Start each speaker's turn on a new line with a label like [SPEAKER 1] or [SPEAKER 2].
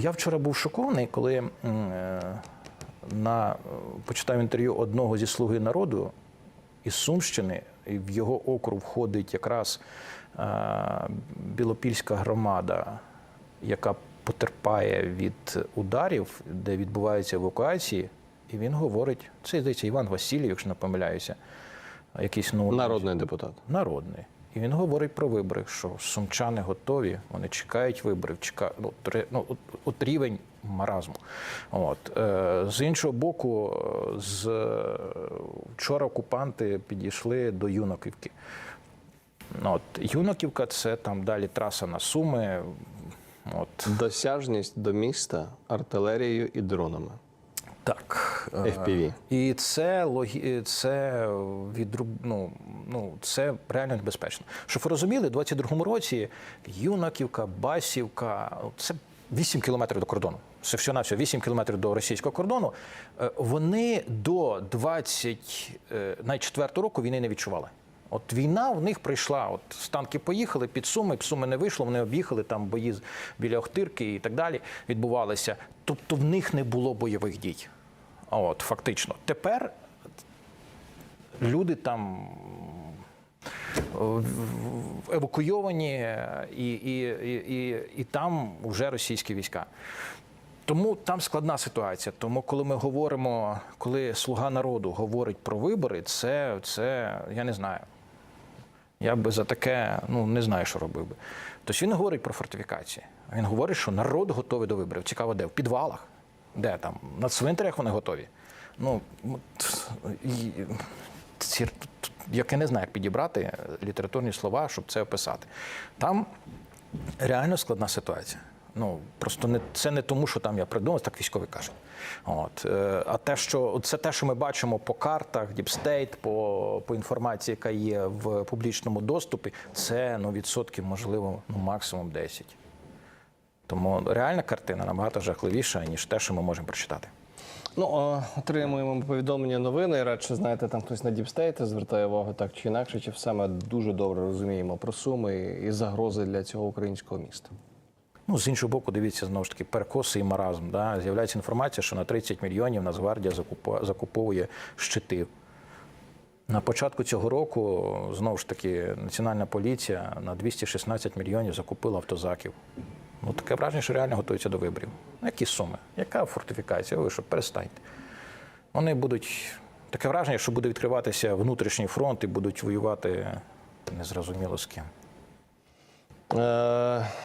[SPEAKER 1] Я вчора був шокований, коли е, на е, почитав інтерв'ю одного зі слуги народу із Сумщини, і в його округ входить якраз е, Білопільська громада, яка потерпає від ударів, де відбуваються евакуації. І він говорить, це здається Іван Васильєв, якщо не помиляюся, якийсь ну,
[SPEAKER 2] Народний депутат.
[SPEAKER 1] народний. І він говорить про вибори, що сумчани готові, вони чекають виборів, чекають, ну, ну, от, рівень маразму. От. Е, з іншого боку, е, з, е, вчора окупанти підійшли до Юнаківки. От, Юнаківка це там далі траса на Суми. От,
[SPEAKER 2] Досяжність до міста артилерією і дронами.
[SPEAKER 1] так. Е,
[SPEAKER 2] FPV.
[SPEAKER 1] І це логі... це відруб... ну, ну, це реально небезпечно. Щоб ви розуміли, у 22-му році Юнаківка, Басівка це 8 кілометрів до кордону. Це все на все 8 кілометрів до російського кордону. Е, Вони до 24 року війни не відчували. От війна в них прийшла. От з танки поїхали під Суми, Суми не вийшло, вони об'їхали там бої біля Охтирки і так далі відбувалися. Тобто в них не було бойових дій. От, фактично. Тепер люди там в- евакуйовані, і, і, і, і там вже російські війська. Тому там складна ситуація. Тому, коли ми говоримо, коли слуга народу говорить про вибори, це, це я не знаю. Я би за таке ну не знаю, що робив би. Тобто він говорить про фортифікації. Він говорить, що народ готовий до виборів. Цікаво, де? В підвалах? Де там? На цвинтарях вони готові. Ну, як я не знаю, як підібрати літературні слова, щоб це описати. Там реально складна ситуація. Ну просто не це не тому, що там я придумав, так військові кажуть. От е, а те, що це те, що ми бачимо по картах, діпстейт, по, по інформації, яка є в публічному доступі, це ну відсотків, можливо, ну максимум 10. Тому реальна картина набагато жахливіша, ніж те, що ми можемо прочитати.
[SPEAKER 2] Ну, отримуємо повідомлення новини. Радше знаєте, там хтось на діпстейти звертає увагу так чи інакше, чи все ми дуже добре розуміємо про суми і загрози для цього українського міста.
[SPEAKER 1] Ну, з іншого боку, дивіться знову ж таки перекоси і маразм. Да? З'являється інформація, що на 30 мільйонів Нацгвардія закуповує щитів. На початку цього року знову ж таки Національна поліція на 216 мільйонів закупила автозаків. Ну, таке враження, що реально готуються до виборів. Які суми? Яка фортифікація? Ви що, перестаньте. Вони будуть. Таке враження, що буде відкриватися внутрішній фронт і будуть воювати незрозуміло з ким.
[SPEAKER 2] Е,